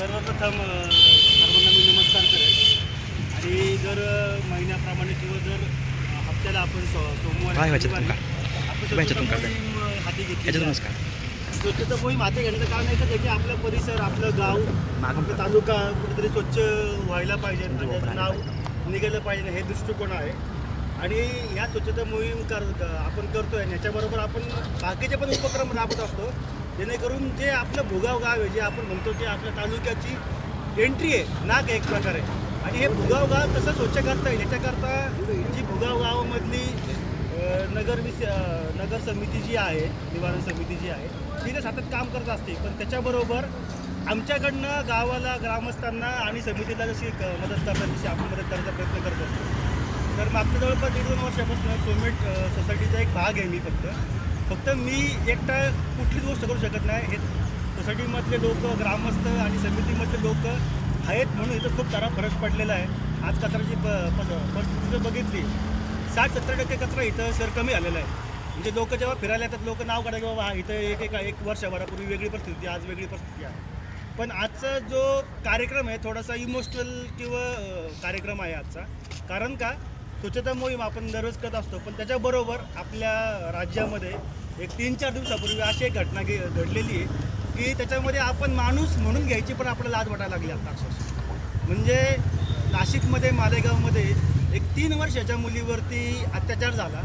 सर्वप्रथम सर्वांना मी नमस्कार करेन. आणि दर अ, महिन्याप्रमाणे किंवा दर अ, हप्त्याला आपण सो सोमवारी हाती घेतली स्वच्छता मोहीम हाती घेण्याचं कारण एकच आहे की आपला परिसर आपलं गाव आपला तालुका कुठेतरी स्वच्छ व्हायला पाहिजे त्याचं नाव निघालं पाहिजे हे दृष्टिकोन आहे. आणि ह्या स्वच्छता मोहीम कर आपण करतोय आणि याच्याबरोबर आपण बाकीचे पण उपक्रम राबवत असतो. जेणेकरून जे आपलं भुगाव गाव आहे जे आपण म्हणतो की आपल्या तालुक्याची एंट्री आहे नाक आहे एक प्रकारे. आणि हे भुगाव गाव कसं स्वच्छ करता येईल. याच्याकरता जी भुगाव गावामधली नगर विस नगर समिती जी आहे निवारण समिती जी आहे ती तर सतत काम करत असते. पण त्याच्याबरोबर आमच्याकडनं गावाला ग्रामस्थांना आणि समितीला जशी मदत करतात तशी आपण मदत करण्याचा प्रयत्न करत असतो. तर मागच्या जवळपास दीड दोन वर्षापासून सोमेट सोसायटीचा एक भाग आहे मी फक्त. फक्त मी एकटा कुठलीच गोष्ट करू शकत नाही. हे सोसायटीमधले लोक ग्रामस्थ आणि समितीमधले लोक आहेत म्हणून इथं खूप सारा फरक पडलेला आहे. आज कचऱ्याची प परिस्थिती जर बघितली साठ सत्तर टक्के कचरा इथं सर कमी आलेला आहे. म्हणजे लोक जेव्हा फिरायला येतात लोक नाव काढा की बाबा हा इथं एक एक एक वर्षभरापूर्वी वेगळी परिस्थिती आज वेगळी परिस्थिती आहे. पण आजचा जो कार्यक्रम आहे थोडासा इमोशनल किंवा कार्यक्रम आहे आजचा. कारण का? स्वच्छता मोहीम आपण दररोज करत असतो. पण त्याच्याबरोबर आपल्या राज्यामध्ये एक तीन चार दिवसापूर्वी अशी एक घटना घे घडलेली आहे की त्याच्यामध्ये आपण माणूस म्हणून घ्यायची पण आपल्याला लाज वाटायला लागली आता अक्षरशः. म्हणजे नाशिकमध्ये मालेगावमध्ये एक तीन वर्षाच्या मुलीवरती अत्याचार झाला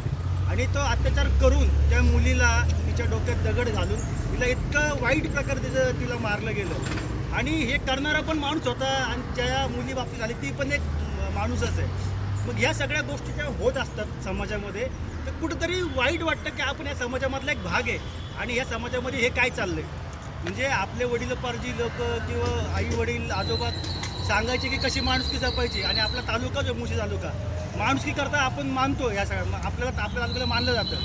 आणि तो अत्याचार करून त्या मुलीला तिच्या डोक्यात दगड घालून तिला इतकं वाईट प्रकार तिचं तिला मारलं गेलं. आणि हे करणारा पण माणूस होता आणि ज्या मुली बाबतीत झाली ती पण एक माणूसच आहे. मग ह्या सगळ्या गोष्टी ज्या होत असतात समाजामध्ये तर कुठंतरी वाईट वाटतं की आपण या समाजामधला एक भाग आहे. आणि या समाजामध्ये हे काय चाललंय? म्हणजे आपले वडीलपारजी लोक किंवा आई वडील आजोबा सांगायचे की कशी माणुसकी जपायची आणि आपला तालुका जो मुशी तालुका माणुसकी करता आपण मानतो या सगळ्या आपल्याला आपल्या तालुक्याला मानलं जातं.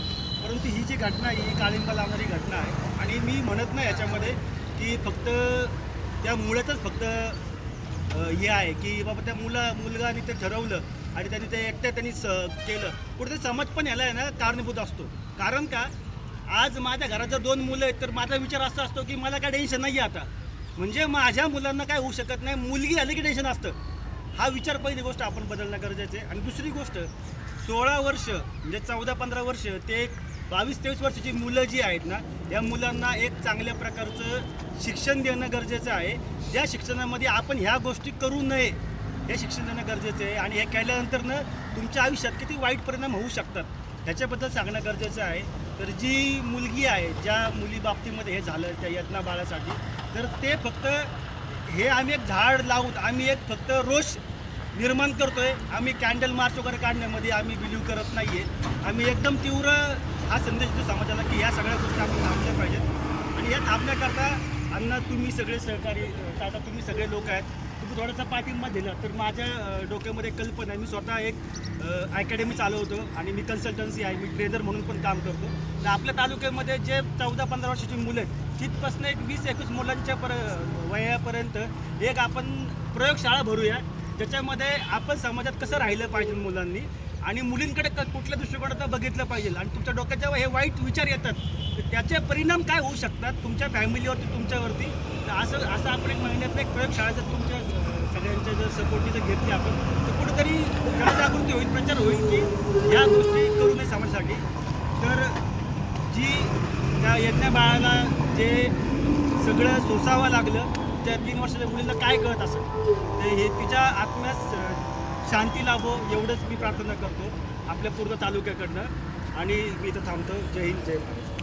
परंतु ही जी घटना आहे, ही काळिंबा लावणारी घटना आहे. आणि मी म्हणत नाही याच्यामध्ये की फक्त त्या मुळातच फक्त हे आहे की बाबा त्या मुला मुलगाने ते ठरवलं आणि त्यांनी ते एकट्या त्यांनी स केलं. कुठेतरी समाज पण याला आहे ना कारणीभूत असतो. कारण का? आज माझ्या घरात जर दोन मुलं आहेत तर माझा विचार असा असतो की मला काय टेन्शन नाही आहे आता. म्हणजे माझ्या मुलांना काय होऊ शकत नाही मुलगी झाली की टेन्शन असतं. हा विचार पहिली गोष्ट आपण बदलणं गरजेचं आहे. आणि दुसरी गोष्ट सोळा वर्ष म्हणजे चौदा पंधरा वर्ष ते बावीस तेवीस वर्षाची मुलं जी आहेत ना या मुलांना एक चांगल्या प्रकारचं शिक्षण देणं गरजेचं आहे. ज्या शिक्षणामध्ये आपण ह्या गोष्टी करू नये हे शिक्षण देणं गरजेचं आहे आणि हे केल्यानंतर ना तुमच्या आयुष्यात किती वाईट परिणाम होऊ शकतात ह्याच्याबद्दल सांगणं गरजेचं आहे. तर जी मुलगी आहे ज्या मुली बाबतीमध्ये हे झालं त्या यत्ना बाळासाठी तर ते फक्त हे आम्ही एक झाड लावून आम्ही एक फक्त रोष निर्माण करतो आहे आम्ही कॅन्डल मार्च वगैरे काढण्यामध्ये आम्ही बिलीव करत नाही आहे आम्ही एकदम तीव्र हा संदेश देतो समाजाला की ह्या सगळ्या गोष्टी आपण थांबल्या पाहिजेत. आणि या थांबण्याकरता अण्णा तुम्ही सगळे सहकारी अं, आता तुम्ही सगळे लोक आहेत. तुम्ही थोडासा पाठिंबा दिला तर माझ्या डोक्यामध्ये कल्पना आहे. मी स्वतः एक अकॅडमी चालवतो आणि मी कन्सल्टन्सी आहे. मी ट्रेनर म्हणून पण काम करतो. तर आपल्या तालुक्यामध्ये जे चौदा पंधरा वर्षाची मुलं आहेत तिथपासून एक वीस एकवीस मुलांच्या पर वयापर्यंत एक आपण प्रयोगशाळा भरूया. ज्याच्यामध्ये आपण समाजात कसं राहिलं पाहिजे मुलांनी? आणि मुलींकडे क- कुठल्या दृष्टिकोनातून बघितलं पाहिजे? आणि तुमच्या डोक्यात जेव्हा हे वाईट विचार येतात त्याचे परिणाम काय होऊ शकतात तुमच्या फॅमिलीवरती तुमच्यावरती? तर असं असं आपण एक महिन्यात एक प्रयोगशाळा जर तुमच्या सगळ्यांच्या जर सपोर्टी जर घेतली आपण तर कुठेतरी जनजागृती होईल प्रचार होईल की ह्या गोष्टी करू नये समाजासाठी? तर जी त्या यज्ञ बाळाला जे सगळं सोसावं लागलं त्या तीन वर्षाच्या मुलीला काय कळत असेल? तर हे तिच्या आत्म्यास शांती लाभो एवढंच मी प्रार्थना करतो आपल्या पूर्ण तालुक्याकडनं. आणि मी इथं थांबतो. जय हिंद जय महाराष्ट्र.